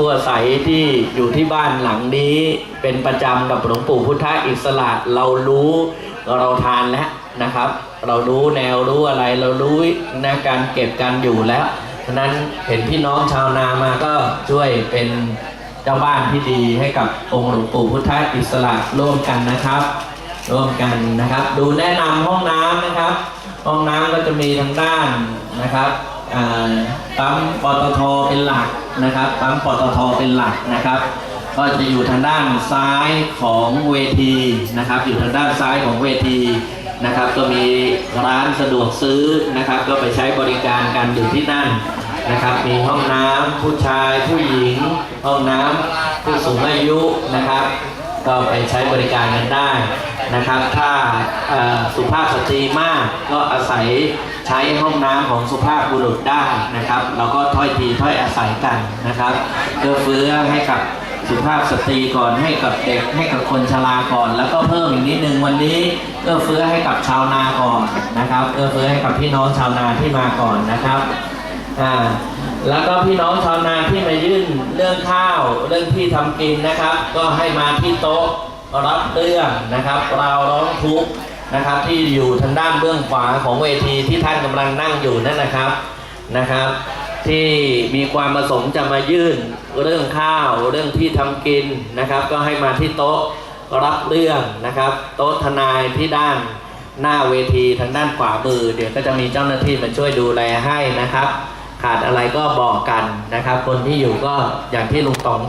ผู้อาศัยที่อยู่ที่บ้านหลังนี้เป็นประจำกับหลวงปู่พุทธอิสระเรารู้เราทานแล้วนะครับ เรารู้แนวรู้อะไรเรารู้นะการเก็บการอยู่แล้วฉะนั้นเห็นพี่น้องชาวนามาก็ช่วยเป็นเจ้าบ้านที่ดีให้กับองค์หลวงปู่พุทธอิสระร่วมกันนะครับ ร่วมกันนะครับ ดูแนะนำห้องน้ำนะครับ ห้องน้ำก็จะมีทางด้านนะครับ ปั๊มปตทเป็นหลักนะครับปั๊มปตทเป็นหลักนะครับ ก็จะอยู่ทางด้านซ้ายของเวทีนะครับ อยู่ทางด้านซ้ายของเวทีนะครับ ก็มีร้านสะดวกซื้อนะครับ ก็ไปใช้บริการกันอยู่ที่นั่นนะครับ มีห้องน้ำผู้ชายผู้หญิง ห้องน้ำผู้สูงอายุนะครับ ก็ไปใช้บริการกันได้นะครับ ถ้าสุภาพสตรีมากก็อาศัยใช้ห้องน้ำของสุภาพบุรุษได้นะครับเราก็ถ้อยทีถ้อยอาศัยกันนะครับเพื่อเฟื้อให้กับสุภาพสตรีก่อนให้กับเด็กให้กับคนชราก่อน แล้วก็เพิ่มอีกนิดนึงวันนี้เอื้อเฟื้อให้กับชาวนาก่อนนะครับเอื้อเฟื้อให้กับพี่น้องชาวนาที่มาก่อนนะครับ อ่าแล้วก็พี่น้องชาวนาที่มายื่นเรื่องข้าวเรื่องที่ทำกินนะครับ ก็ให้มาที่โต๊ะรับเรื่องนะครับเราร้องทุกข์นะครับ ที่อยู่ทางด้านเบื้องขวาของเวทีที่ท่านกำลังนั่งอยู่นั่นนะครับนะครับ ที่มีความประสงค์จะมายื่นเรื่องข้าวเรื่องที่ทำกินนะครับ ก็ให้มาที่โต๊ะรับเรื่องนะครับ โต๊ะทนายที่ด้านหน้าเวทีทางด้านขวามือ เดี๋ยวก็จะมีเจ้าหน้าที่มาช่วยดูแลให้นะครับ ขาดอะไรก็บอกกันนะครับ คนที่อยู่ก็อย่างที่ลุงต๋องบอก